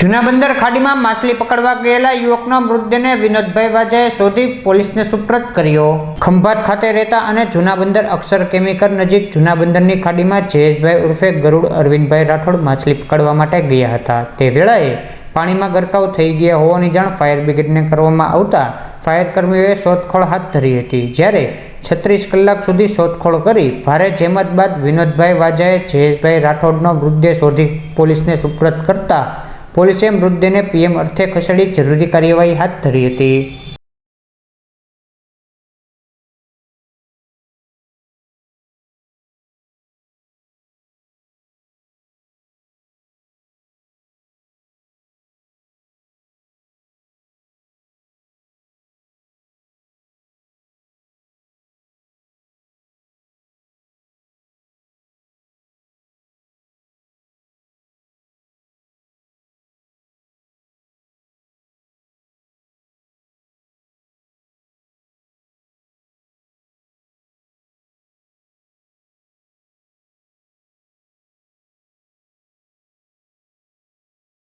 જૂના બંદર ખાડીમાં માછલી પકડવા ગયેલા યુવકનો મૃતદેહને વિનોદભાઈ વાજાએ શોધી પોલીસને સુપ્રત કર્યો. ખંભાત ખાતે રહેતા અને જૂના બંદર અક્ષર કેમિકલ નજીક જૂના બંદરની ખાડીમાં જયેશભાઈ ઉર્ફે ગરુડ અરવિંદભાઈ રાઠોડ માછલી પકડવા માટે ગયા હતા. તે વેળાએ પાણીમાં ગરકાવ થઈ ગયા હોવાની જાણ ફાયર બ્રિગેડને કરવામાં આવતા ફાયર કર્મીઓએ શોધખોળ હાથ ધરી હતી. જ્યારે છત્રીસ કલાક સુધી શોધખોળ કરી ભારે જહેમત બાદ વિનોદભાઈ વાજાએ જયેશભાઈ રાઠોડનો મૃતદેહ શોધી પોલીસને સુપ્રત કરતા પોલીસે મૃતદેહને પીએમ અર્થે ખસેડી જરૂરી કાર્યવાહી હાથ ધરી હતી.